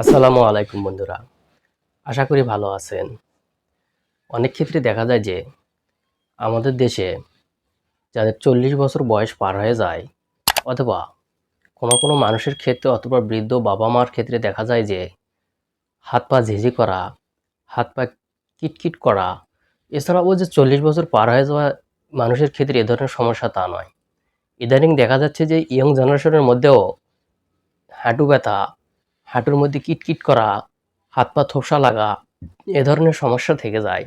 আসসালামু আলাইকুম বন্ধুরা। আশা করি ভালো আছেন। অনেক ক্ষেত্রে দেখা যায় যে আমাদের দেশে যাদের চল্লিশ বছর বয়স পার হয়ে যায় অথবা কোনো কোনো মানুষের ক্ষেত্রে অথবা বৃদ্ধ বাবা মার ক্ষেত্রে দেখা যায় যে হাত পা ঝিঝি করা, হাত পা কিটকিট করা, এছাড়াও যে চল্লিশ বছর পার হয়ে যাওয়া মানুষের ক্ষেত্রে এ ধরনের সমস্যা তা নয়। ইদানিং দেখা যাচ্ছে যে ইয়ং জেনারেশনের মধ্যেও হাঁটু ব্যথা হাঁটুর মধ্যে কিটকিট করা, হাত পা থোপসা লাগা, এ ধরনের সমস্যা থেকে যায়।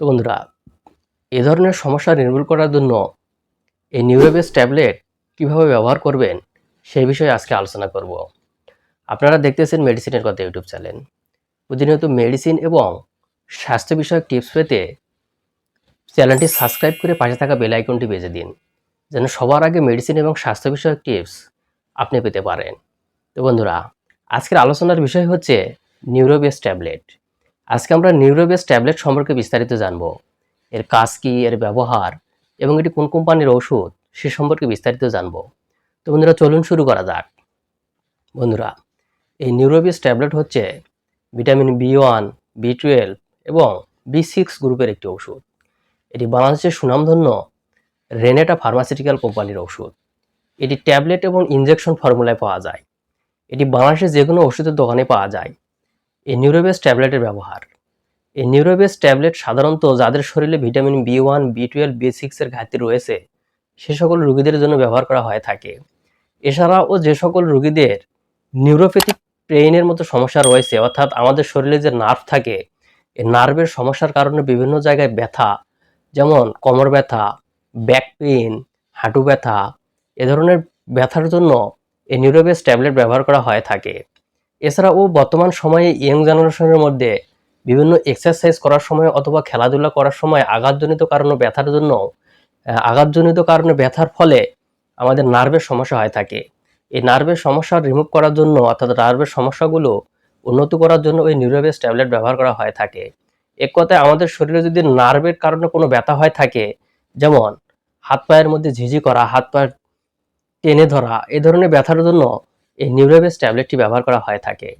তো বন্ধুরা, এ ধরনের সমস্যা নির্মূল করার জন্য এই নিউরোবেস ট্যাবলেট কীভাবে ব্যবহার করবেন, সেই বিষয়ে আজকে আলোচনা করব। আপনারা দেখতেছেন মেডিসিনের কথা ইউটিউব চ্যানেল প্রতিনিয়ত মেডিসিন এবং স্বাস্থ্য বিষয়ক টিপস পেতে চ্যানেলটি সাবস্ক্রাইব করে পাশে থাকা বেল আইকনটি বেজে দিন, যেন সবার আগে মেডিসিন এবং স্বাস্থ্য বিষয়ক টিপস আপনি পেতে পারেন। তো বন্ধুরা আজকের আলোচনার বিষয় হচ্ছে নিউরোবেস ট্যাবলেট। আজকে আমরা নিউরোবেস ট্যাবলেট সম্পর্কে বিস্তারিত জানব। এর কাজ কী, এর ব্যবহার, এবং এটি কোন কোম্পানির ওষুধ, সে সম্পর্কে বিস্তারিত জানব। তো বন্ধুরা, চলুন শুরু করা যাক। বন্ধুরা, এই নিউরোবেস ট্যাবলেট হচ্ছে vitamin B one, B twelve এবং বি সিক্স গ্রুপের একটি ওষুধ। এটি বাংলাদেশের সুনামধন্য রেনেটা ফার্মাসিউটিক্যাল কোম্পানির ওষুধ। এটি ট্যাবলেট এবং ইনজেকশন ফর্মুলায় পাওয়া যায়। এটি বাংলাদেশের যে কোনো ওষুধের দোকানে পাওয়া যায়। এই নিউরোবেস ট্যাবলেটের ব্যবহার। এই নিউরোবেস ট্যাবলেট সাধারণত যাদের শরীরে vitamin B one B twelve B সিক্সের ঘাটতি রয়েছে, সে সকল রোগীদের জন্য ব্যবহার করা হয়ে থাকে। এছাড়াও যে সকল রোগীদের নিউরোপ্যাথিক পেইনের মতো সমস্যা রয়েছে, অর্থাৎ আমাদের শরীরে যে নার্ভ থাকে এই নার্ভের সমস্যার কারণে বিভিন্ন জায়গায় ব্যথা, যেমন কোমর ব্যথা ব্যাক পেইন হাঁটু ব্যথা, এ ধরনের ব্যথার জন্য এই নিউরোবেস ট্যাবলেট ব্যবহার করা হয়ে থাকে। এছাড়াও বর্তমান সময়ে ইয়ং জেনারেশনের মধ্যে বিভিন্ন এক্সারসাইজ করার সময় অথবা খেলাধুলা করার সময় আঘাতজনিত কারণে ব্যথার জন্য আঘাতজনিত কারণে ব্যথার ফলে আমাদের নার্ভের সমস্যা হয়ে থাকে। এই নার্ভের সমস্যা রিমুভ করার জন্য অর্থাৎ নার্ভের সমস্যাগুলো উন্নত করার জন্য ওই নিউরোবেস ট্যাবলেট ব্যবহার করা হয়ে থাকে। এক কথায় আমাদের শরীরে যদি নার্ভের কারণে কোনো ব্যথা হয়ে থাকে, যেমন হাত পায়ের মধ্যে ঝিঝি করা, হাত পায়ের টেনে ধরা, এ ধরনের ব্যথার জন্য এই নিউরোবেস ট্যাবলেটটি ব্যবহার করা হয়ে থাকে।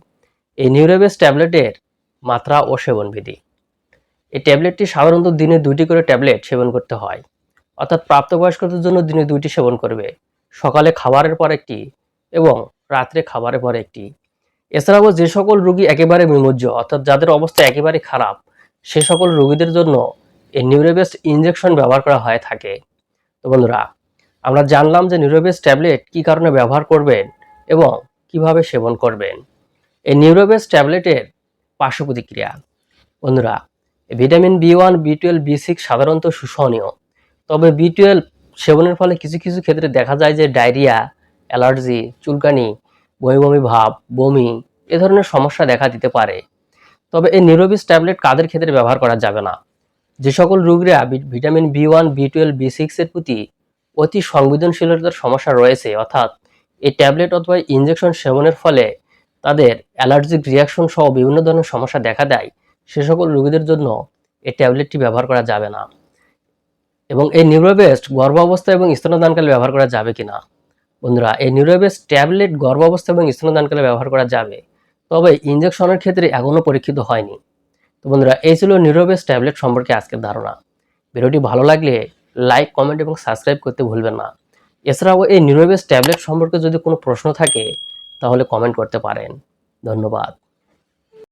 এই নিউরোবেস ট্যাবলেটের মাত্রা ও সেবনবিধি। এই ট্যাবলেটটি সাধারণত দিনে দুইটি করে ট্যাবলেট সেবন করতে হয়। অর্থাৎ প্রাপ্তবয়স্কদের জন্য দিনে দুইটি সেবন করবে। সকালে খাবারের পর একটি এবং রাত্রে খাবারের পর একটি। এছাড়াও যে সকল রোগী একেবারে বিমজ্জ অর্থাৎ যাদের অবস্থা একেবারে খারাপ, সে সকল রোগীদের জন্য এই নিউরোবেস ইনজেকশন ব্যবহার করা হয়ে থাকে। তো বন্ধুরা আমরা জানলাম যে নিউরোবেস ট্যাবলেট কী কারণে ব্যবহার করবেন এবং কীভাবে সেবন করবেন। এই নিউরোবেস ট্যাবলেটের পার্শ্ব প্রতিক্রিয়া। বন্ধুরা vitamin B one, B twelve, B six সাধারণত শোষণীয়। তবে বি টুয়েলভ সেবনের ফলে কিছু কিছু ক্ষেত্রে দেখা যায় যে ডায়রিয়া, অ্যালার্জি, চুলকানি বমি বমি ভাব, বমি এ ধরনের সমস্যা দেখা দিতে পারে। তবে এই নিউরোবিস ট্যাবলেট কাদের ক্ষেত্রে ব্যবহার করা যাবে না? যে সকল রোগীরা vitamin B one, B twelve, B সিক্সের প্রতি অতি সংবেদনশীলতার সমস্যা রয়েছে, অর্থাৎ এই ট্যাবলেট অথবা ইঞ্জেকশন সেবনের ফলে তাদের অ্যালার্জিক রিয়াকশন সহ বিভিন্ন ধরনের সমস্যা দেখা দেয়। সে সকল রোগীদের জন্য এই ট্যাবলেটটি ব্যবহার করা যাবে না। এবং এই নিউরোবেস্ট গর্ভাবস্থা এবং স্তনদানকালে ব্যবহার করা যাবে কি না বন্ধুরা, এই নিউরোবেস্ট ট্যাবলেট গর্ভাবস্থা এবং স্তনদানকালে ব্যবহার করা যাবে, তবে ইঞ্জেকশনের ক্ষেত্রে এখনও পরীক্ষিত হয়নি। তো বন্ধুরা, এই ছিল নিউরোবেস্ট ট্যাবলেট সম্পর্কে আজকের ধারণা। ভিডিওটি ভালো লাগলে লাইক কমেন্ট এবং সাবস্ক্রাইব করতে ভুলবেন না। এছাড়াও এই নিউরোবেস ট্যাবলেট সম্পর্কে যদি কোনো প্রশ্ন থাকে, তাহলে কমেন্ট করতে পারেন। ধন্যবাদ।